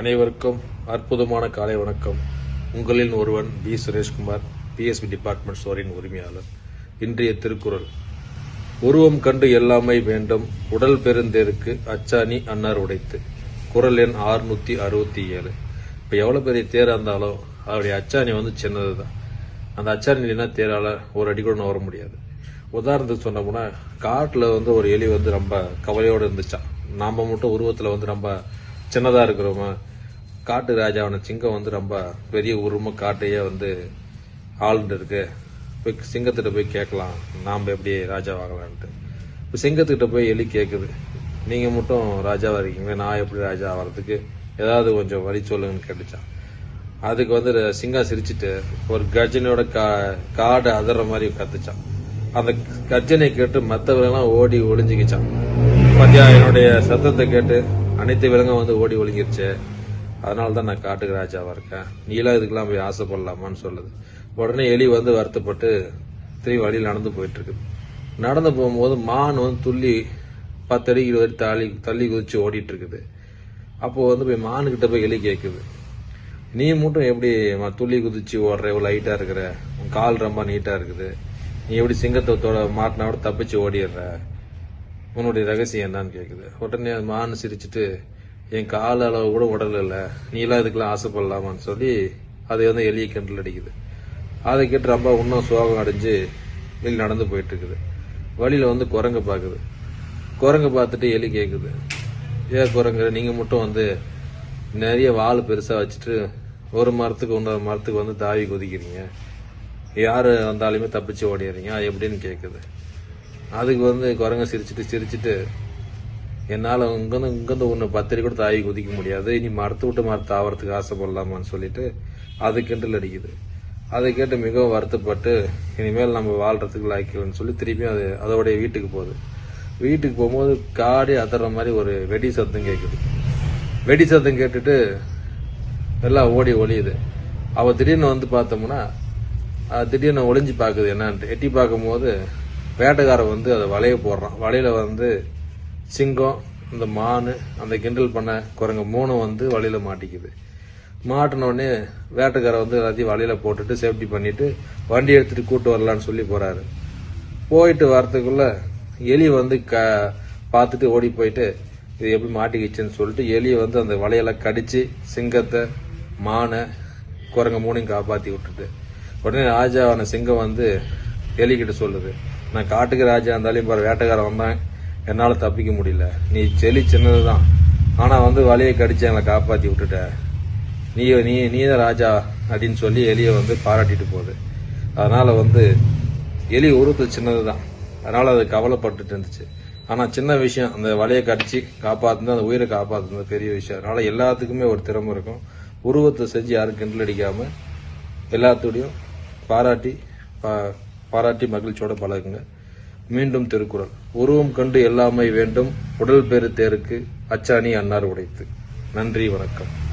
அனைவருக்கும் அற்புதமான காலை வணக்கம். உங்களில் ஒருவன் பி சுரேஷ்குமார் பிஎஸ்பி டிபார்ட்மெண்ட் ஸ்டோரின் உரிமையாளர். இன்றைய திருக்குறள். உருவம் கண்டு எல்லாமே வேண்டும் உடல் பெருந்தேருக்கு அச்சாணி அன்னார் உடைத்து. குரல் எண் ஆறுநூற்றி அறுபத்தி ஏழு. இப்போ எவ்வளோ பெரிய தேராக இருந்தாலும் அவருடைய அச்சாணி வந்து சின்னது தான் அந்த அச்சாணி இல்லைன்னா தேரால் ஒரு அடி கூட நகர முடியாது. உதாரணத்துக்கு சொன்னோம்னா காட்டில் வந்து ஒரு எலி வந்து ரொம்ப கவலையோடு இருந்துச்சான் நாம் மட்டும் உருவத்தில் வந்து ரொம்ப சின்னதாக இருக்கிறோமா? காட்டு ராஜாவான சிங்கம் வந்து ரொம்ப பெரிய உருவமாக காட்டையே வந்து ஆளுண்டு இருக்கு போய் சிங்கத்திட்ட போய் கேட்கலாம். நாம் எப்படி ராஜாவாகலான்ட்டு. இப்போ சிங்கத்துக்கிட்ட போய் எலி கேட்குது நீங்கள் மட்டும் ராஜாவாக இருக்கீங்களே? நான் எப்படி ராஜா ஆகிறதுக்கு ஏதாவது கொஞ்சம் வழி சொல்லுங்கன்னு கேட்டுச்சான். அதுக்கு வந்து சிங்கம் சிரிச்சிட்டு ஒரு கர்ஜனையோட கா காடு அதற மாதிரி கத்துச்சான். அந்த கர்ஜனை கேட்டு மற்றவர்களெல்லாம் ஓடி ஒளிஞ்சுக்கிச்சான். பத்தியா என்னுடைய சத்தத்தை கேட்டு அனைத்து விலங்கும் வந்து ஓடி ஒளிங்கிருச்சு அதனால தான் நான் காட்டுக்கு ராஜாவாக இருக்கேன். நீலாம் இதுக்கெல்லாம் போய் ஆசைப்படலாமான்னு சொல்லுது. உடனே எலி வந்து வருத்தப்பட்டு திரும்பி வழியில் நடந்து போயிட்டுருக்குது நடந்து போகும்போது மான் வந்து துள்ளி பத்து அடி இருபது அடி தள்ளி தள்ளி குதிச்சு ஓடிட்டு இருக்குது அப்போது வந்து போய் மானுக்கிட்ட போய் எலி கேட்குது நீ மட்டும் எப்படி துள்ளி குதிச்சு ஓடுற இவ்வளோ ஹைட்டாக இருக்கிற? உன் கால் ரொம்ப நீட்டாக இருக்குது. நீ எப்படி சிங்கத்தோட மாட்டினோட தப்பிச்சு ஓடிடுற? உன்னுடைய ரகசியம் என்னன்னு கேட்குது உடனே மான் சிரிச்சிட்டு என் கால் அளவு கூட உடல் இல்லை இதுக்கெல்லாம் ஆசைப்படலாமான்னு சொல்லி அதை வந்து எலியை கிண்டல் அடிக்குது. அதை கேட்டு ரொம்ப இன்னும் சோகம் அடைஞ்சு எலி நடந்து போயிட்டு இருக்குது வந்து குரங்கு பார்க்குது. குரங்கு பார்த்துட்டு எலி கேட்குது ஏ குரங்கு நீங்கள் மட்டும் வந்து நிறைய வால் பெருசாக வச்சுட்டு ஒரு மரத்துக்கு இன்னொரு மரத்துக்கு வந்து தாவி குதிக்கிறீங்க. யார் வந்தாலுமே தப்பிச்சு ஓடிடுறீங்க. அது எப்படின்னு கேட்குது அதுக்கு வந்து குரங்க சிரிச்சிட்டு சிரிச்சிட்டு என்னால் இங்கேருந்து இங்கேருந்து ஒன்று பத்திரி கூட தாய் குதிக்க முடியாது. இனி மரத்து விட்டு மரத்து ஆவறதுக்கு ஆசைப்படலாமான்னு சொல்லிட்டு அது கிண்டல் அடிக்குது. அதை கேட்டு மிகவும் வருத்தப்பட்டு இனிமேல் நம்ம வாழ்கிறதுக்கு லாய்க்கலன்னு சொல்லி திருப்பியும் அது அதோடைய வீட்டுக்கு போகுது. வீட்டுக்கு போகும்போது காடி அதற மாதிரி ஒரு வெடி சத்தம் கேட்குது வெடி சத்தம் கேட்டுட்டு எல்லாம் ஓடி ஒளியுது. அவள் திடீர்னு வந்து பார்த்தோம்னா அது திடீர்னு ஒளிஞ்சு பார்க்குது என்னான்ட்டு. எட்டி பார்க்கும்போது வேட்டைக்காரன் வந்து அதை வலைய போடுறான். வலையில வந்து சிங்கம் இந்த மான் அந்த கிண்டல் பண்ண குரங்கு மூணும் வந்து வழியில் மாட்டிக்குது. மாட்டினோடனே வேட்டைக்காரன் வந்து எல்லாத்தையும் வழியில் போட்டுட்டு சேஃப்டி பண்ணிட்டு வண்டி எடுத்துட்டு கூட்டு வரலான்னு சொல்லி போறாரு. போயிட்டு வரதுக்குள்ள எலி வந்து க பார்த்துட்டு ஓடி போயிட்டு இது எப்படி மாட்டிக்கிச்சுன்னு சொல்லிட்டு எலியை வந்து அந்த வலையெல்லாம் கடிச்சு சிங்கத்தை மானை குரங்க மூணையும் காப்பாற்றி விட்டுட்டு. உடனே ராஜாவான சிங்கம் வந்து எலிக்கிட்ட சொல்லுது நான் காட்டுக்கு ராஜா இருந்தாலும் பாரு வேட்டைக்காரன் வந்தேன் என்னால் தப்பிக்க முடியல. நீ செலி சின்னதுதான். ஆனால் வந்து வலையை கடிச்சு எங்களை காப்பாற்றி விட்டுட்ட. நீ நீ நீ தான் ராஜா அப்படின்னு சொல்லி எலியை வந்து பாராட்டிட்டு போகுது. அதனால் வந்து எலி உருவத்தில் சின்னதுதான். அதனால் அது கவலைப்பட்டுட்டு இருந்துச்சு. ஆனால் சின்ன விஷயம் அந்த வலையை கடிச்சு காப்பாத்துனது அந்த உயிரை காப்பாத்துனது பெரிய விஷயம். அதனால் எல்லாத்துக்குமே ஒரு திறமை இருக்கும். உருவத்தை செஞ்சு யாரும் கிண்டல் அடிக்காமல் எல்லாத்தோடையும் பாராட்டி பா- பாராட்டி மகிழ்ச்சியோட பழகுங்க. மீண்டும் திருக்குறள். உருவம் கண்டு எல்லாமை வேண்டும். உடல் பெரு தேருக்கு அச்சாணி அன்னார் உடைத்து. நன்றி வணக்கம்.